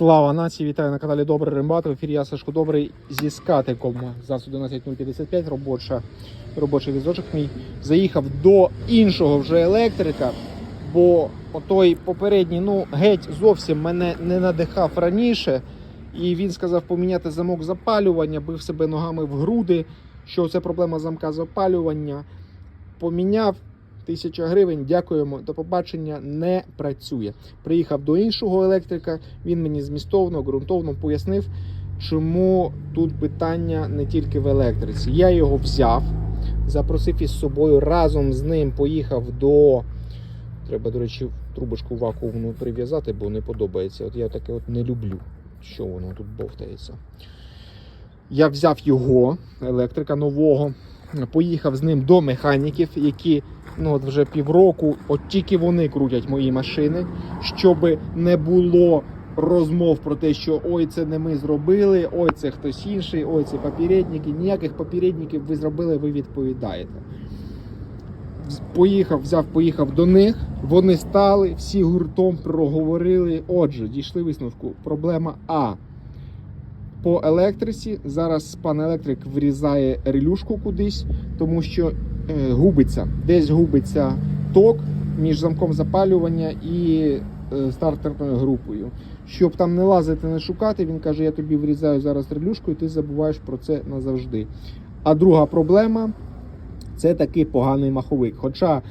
Слава нації! Вітаю на каналі Добрий Рембат. В ефірі я Сашко Добрий зі скатиком ЗАЗ 11055. Робоча, робочий візочок мій. Заїхав до іншого вже електрика, бо той попередній, ну, геть зовсім мене не надихав раніше. І він сказав поміняти замок запалювання, бив себе ногами в груди, що це проблема замка запалювання. Поміняв. Тисяча гривень, дякуємо, до побачення, не працює. Приїхав до іншого електрика, він мені змістовно, ґрунтовно пояснив, чому тут питання не тільки в електриці. Я його взяв, запросив із собою, разом з ним поїхав до. Треба, до речі, трубочку вакуумну прив'язати, бо не подобається. От я таке от не люблю, що воно тут бовтається. Я взяв його, електрика нового, поїхав з ним до механіків, які ну от вже півроку, от тільки вони крутять мої машини, щоб не було розмов про те, що ой, це не ми зробили, ой, це хтось інший, ой, це попередники. Ніяких попередників ви зробили, ви відповідаєте. Поїхав, взяв, поїхав до них. Вони стали, всі гуртом проговорили. Отже, дійшли висновку. Проблема А. По електриці зараз пан електрик врізає релюшку кудись, тому що губиться, десь губиться ток між замком запалювання і е, стартерною групою. Щоб там не лазити, не шукати, він каже: я тобі врізаю зараз релюшку, і ти забуваєш про це назавжди. А друга проблема це такий поганий маховик. Хоча е,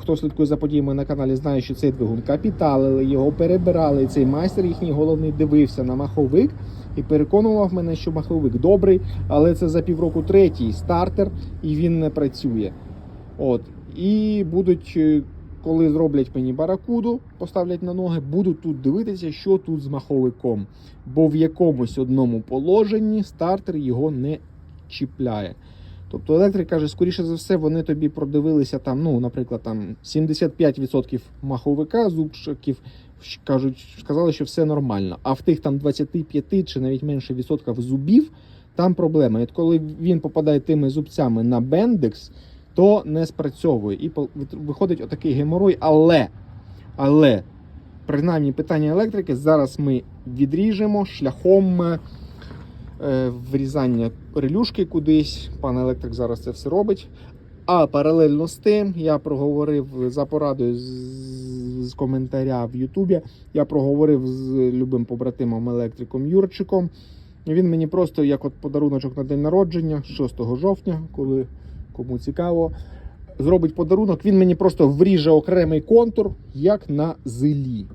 хто слідкує за подіями на каналі, знає, що цей двигун капіталили, його перебирали. Цей майстер їхній головний дивився на маховик і переконував мене, що маховик добрий, але це за півроку третій стартер, і він не працює. От. І будуть, е, коли зроблять мені баракуду, поставлять на ноги, буду тут дивитися, що тут з маховиком. Бо в якомусь одному положенні стартер його не чіпляє. Тобто електрик каже, скоріше за все, вони тобі продивилися там, ну, наприклад, там 75% маховика зубчиків кажуть, сказали, що все нормально. А в тих там 25 чи навіть менше відсотків зубів там проблема. І коли він попадає тими зубцями на бендекс, то не спрацьовує. І виходить отакий геморой. Але, але, принаймні, питання електрики зараз ми відріжемо шляхом. Е, Врізання релюшки кудись. Пан електрик зараз це все робить. А паралельно з тим я проговорив за порадою з, з коментаря в Ютубі. Я проговорив з любим побратимом електриком Юрчиком. Він мені просто як от подаруночок на день народження, 6 жовтня, коли кому цікаво, зробить подарунок. Він мені просто вріже окремий контур, як на зелі.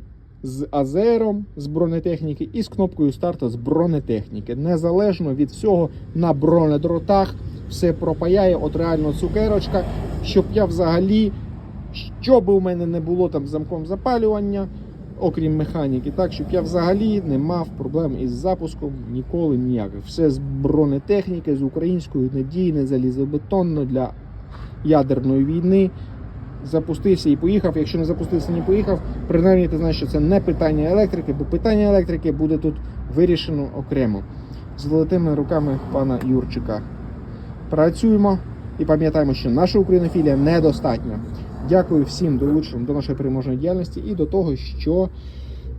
З азером з бронетехніки і з кнопкою старту з бронетехніки. Незалежно від всього на бронедротах все пропаяє, от реально цукерочка, щоб я взагалі, що би у мене не було там замком запалювання, окрім механіки, так, щоб я взагалі не мав проблем із запуском ніколи ніяких. Все з бронетехніки, з української надійне, залізобетонно для ядерної війни. Запустився і поїхав. Якщо не запустився, не поїхав. Принаймні, ти знаєш, що це не питання електрики, бо питання електрики буде тут вирішено окремо золотими руками пана Юрчика. Працюємо і пам'ятаємо, що наша українофілія недостатня. Дякую всім долученим до нашої переможної діяльності і до того, що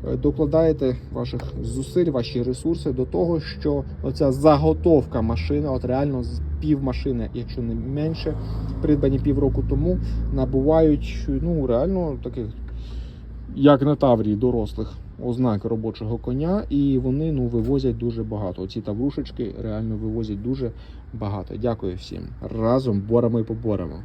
е, докладаєте ваших зусиль, ваші ресурси до того, що оця заготовка машини, от реально пів машини, якщо не менше, придбані півроку тому, набувають ну реально таких, як на Таврії, дорослих ознак робочого коня, і вони ну вивозять дуже багато. Оці таврушечки реально вивозять дуже багато. Дякую всім. Разом боремо і поборемо.